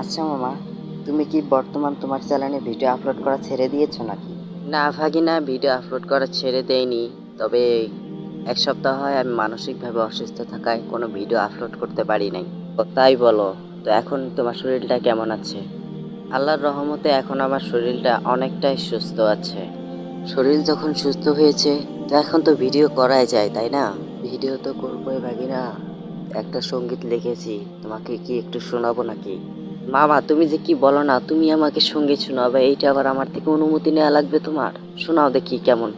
আচ্ছা মামা তুমি কি বর্তমান তোমার চ্যানেলে ভিডিও আপলোড করা ছেড়ে দিয়েছ নাকি? না ভাগিনা ভিডিও আপলোড করা ছেড়ে দেয়নি তবে এক সপ্তাহ হয় আমি মানসিকভাবে অসুস্থ থাকায় কোনো ভিডিও আপলোড করতে পারি নাই। তাই বলো তো এখন তোমার শরীরটা কেমন আছে? আল্লাহর রহমতে এখন আমার শরীরটা অনেকটাই সুস্থ আছে। শরীর যখন সুস্থ হয়েছে তো এখন তো ভিডিও করাই যায় তাই না? ভিডিও তো করবোই ভাগিনা। একটা সংগীত লিখেছি তোমাকে কি একটু শোনাবো নাকি? মামা তুমি যে কি বলো না তুমি আমাকে সংগীত শোনাবে এইটা আবার আমার থেকে অনুমতি নেওয়া লাগবে তোমার? শোনাও দেখি কেমন।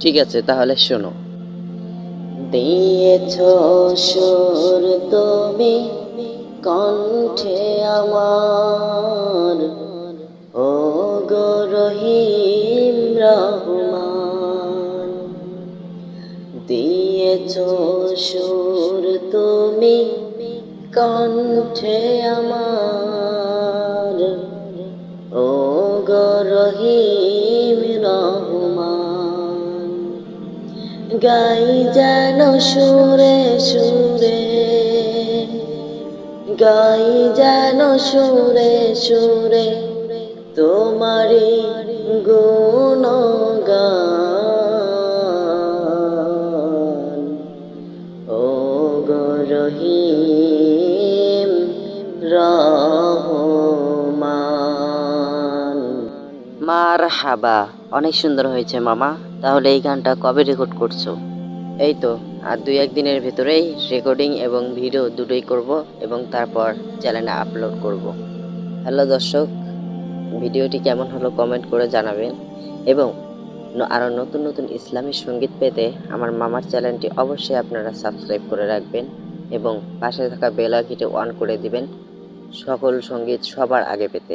ঠিক আছে তাহলে শোনো। দিয়েছ সুর তুমি কণ্ঠে আমার। ও গো রহিম রহমান। দিয়েছ সুর তুমি কণ্ঠে আমার। ও গো রহিম রহমান, গাই যেন সুরে সুরে, গাই যেন সুরে সুরে তোমারি গুণগান ও গো রহিম রহমান। মার হাবা অনেক সুন্দর হয়েছে মামা। তাহলে এই গানটা কবে রেকর্ড করছ? এই তো, আর দুই একদিনের ভেতরেই রেকর্ডিং এবং ভিডিও দুটোই করব এবং তারপর চ্যানেলে আপলোড করব। হ্যালো দর্শক, ভিডিওটি কেমন হলো কমেন্ট করে জানাবেন। এবং আরও নতুন নতুন ইসলামী সংগীত পেতে আমার মামার চ্যানেলটি অবশ্যই আপনারা সাবস্ক্রাইব করে রাখবেন এবং পাশে থাকা বেল আইকনটি অন করে দিবেন। সকল সংগীত সবার আগে পেতে।